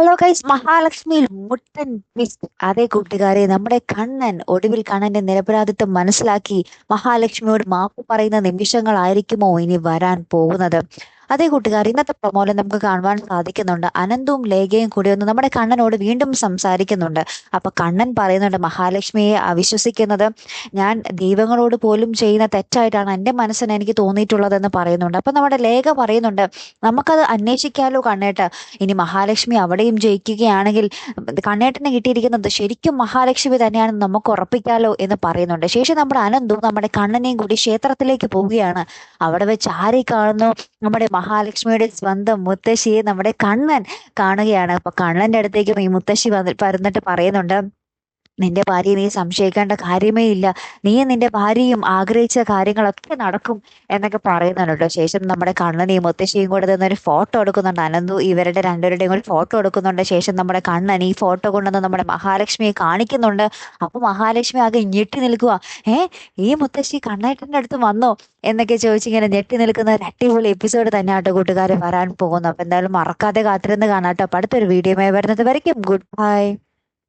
Hello guys മഹാലക്ഷ്മിയിൽ മുട്ടൻ twist അതേ കൂട്ടുകാരെ നമ്മുടെ കണ്ണൻ ഒടുവിൽ കണ്ണന്റെ നിരപരാധിത്വം മനസ്സിലാക്കി മഹാലക്ഷ്മിയോട് മാപ്പ് പറയുന്ന നിമിഷങ്ങളായിരിക്കുമോ ഇനി വരാൻ പോകുന്നത്? അതേ കൂട്ടുകാർ ഇന്നത്തെ പ്രൊമോയിൽ നമുക്ക് കാണുവാൻ സാധിക്കുന്നുണ്ട്. അനന്തവും ലേഖയും കൂടി ഒന്ന് നമ്മുടെ കണ്ണനോട് വീണ്ടും സംസാരിക്കുന്നുണ്ട്. അപ്പൊ കണ്ണൻ പറയുന്നുണ്ട് മഹാലക്ഷ്മിയെ അവിശ്വസിക്കുന്നത് ഞാൻ ദൈവങ്ങളോട് പോലും ചെയ്യുന്ന തെറ്റായിട്ടാണ് എന്റെ മനസ്സിന് എനിക്ക് തോന്നിയിട്ടുള്ളതെന്ന് പറയുന്നുണ്ട്. അപ്പൊ നമ്മുടെ ലേഖ പറയുന്നുണ്ട് നമുക്കത് അന്വേഷിക്കാലോ കണ്ണേട്ട്. ഇനി മഹാലക്ഷ്മി അവിടെയും ജയിക്കുകയാണെങ്കിൽ കണ്ണേട്ടന് കിട്ടിയിരിക്കുന്നത് ശരിക്കും മഹാലക്ഷ്മി തന്നെയാണെന്ന് നമുക്ക് ഉറപ്പിക്കാലോ എന്ന് പറയുന്നുണ്ട്. ശേഷം നമ്മുടെ അനന്തും നമ്മുടെ കണ്ണനെയും കൂടി ക്ഷേത്രത്തിലേക്ക് പോവുകയാണ്. അവിടെ വെച്ച് ആരെ കാണുന്നു നമ്മുടെ മഹാലക്ഷ്മിയുടെ സ്വന്തം മുത്തശ്ശിയെ നമ്മുടെ കണ്ണൻ കാണുകയാണ്. അപ്പൊ കണ്ണന്റെ അടുത്തേക്കും ഈ മുത്തശ്ശി വന്ന് പരന്നിട്ട് പറയുന്നുണ്ട് നിന്റെ ഭാര്യയെ നീ സംശയിക്കേണ്ട കാര്യമേ ഇല്ല. നീ നിന്റെ ഭാര്യയും ആഗ്രഹിച്ച കാര്യങ്ങളൊക്കെ നടക്കും എന്നൊക്കെ പറയുന്നുണ്ട്. ശേഷം നമ്മുടെ കണ്ണനെയും മുത്തശ്ശിയും കൂടെ ഒരു ഫോട്ടോ എടുക്കുന്നുണ്ട്. അനന്തു ഇവരുടെ രണ്ടുപേരുടെയും കൂടി ഫോട്ടോ എടുക്കുന്നുണ്ട്. ശേഷം നമ്മുടെ കണ്ണൻ ഈ ഫോട്ടോ കൊണ്ടുവന്ന് നമ്മുടെ മഹാലക്ഷ്മിയെ കാണിക്കുന്നുണ്ട്. അപ്പൊ മഹാലക്ഷ്മി ആകെ ഞെട്ടി നിൽക്കുക ഏ ഈ മുത്തശ്ശി കണ്ണേട്ടന്റെ അടുത്ത് വന്നോ? എന്നൊക്കെ ചോദിച്ചിങ്ങനെ ഞെട്ടി നിൽക്കുന്ന ഒരു അടിപൊളി എപ്പിസോഡ് തന്നെ ആട്ടോ കൂട്ടുകാരെ വരാൻ പോകുന്നു അപ്പൊ എന്തായാലും മറക്കാതെ കാത്തിരുന്ന് കാണാട്ടോ അപ്പൊ അടുത്തൊരു വീഡിയോ വരുന്നത് വരയ്ക്കും. Good bye